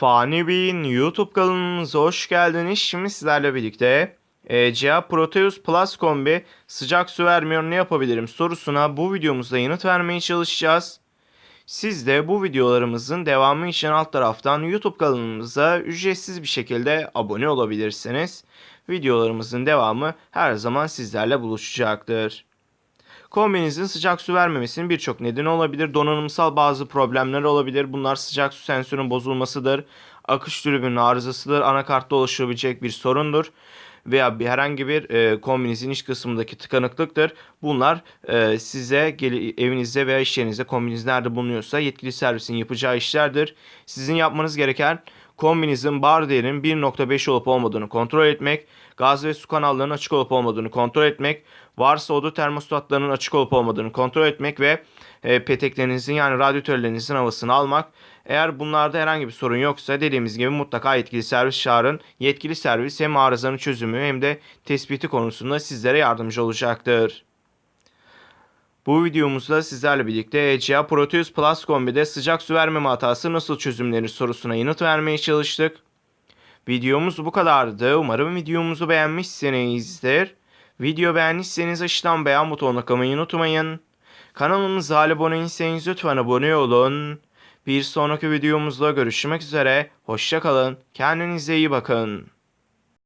Fani Bey'in YouTube kanalımıza hoş geldiniz. Şimdi sizlerle birlikte ECA Proteus Plus kombi sıcak su vermiyor ne yapabilirim sorusuna bu videomuzda yanıt vermeye çalışacağız. Siz de bu videolarımızın devamı için alt taraftan YouTube kanalımıza ücretsiz bir şekilde abone olabilirsiniz. Videolarımızın devamı her zaman sizlerle buluşacaktır. Kombinizin sıcak su vermemesinin birçok nedeni olabilir. Donanımsal bazı problemler olabilir. Bunlar sıcak su sensörünün bozulmasıdır. Akış tribünün arızasıdır. Anakartta oluşabilecek bir sorundur. Veya bir herhangi bir e, kombinizin iç kısmındaki tıkanıklıktır. Bunlar e, size gel- evinizde veya iş yerinizde kombiniz nerede bulunuyorsa yetkili servisin yapacağı işlerdir. Sizin yapmanız gereken kombinizin bar değerinin 1.5 olup olmadığını kontrol etmek, gaz ve su kanallarının açık olup olmadığını kontrol etmek, varsa oda termostatlarının açık olup olmadığını kontrol etmek ve e, peteklerinizin yani radyatörlerinizin havasını almak. Eğer bunlarda herhangi bir sorun yoksa dediğimiz gibi mutlaka yetkili servis çağırın. Yetkili servis hem arızanın çözümü hem de tespiti konusunda sizlere yardımcı olacaktır. Bu videomuzda sizlerle birlikte ECA Proteus Plus kombide sıcak su vermeme hatası nasıl çözümlenir sorusuna yanıt vermeye çalıştık. Videomuz bu kadardı. Umarım videomuzu beğenmişsinizdir. Video beğendiyseniz aşağıdan beğen butonuna kalmayı unutmayın. Kanalımıza abone değilseniz lütfen abone olun. Bir sonraki videomuzda görüşmek üzere. Hoşçakalın. Kendinize iyi bakın.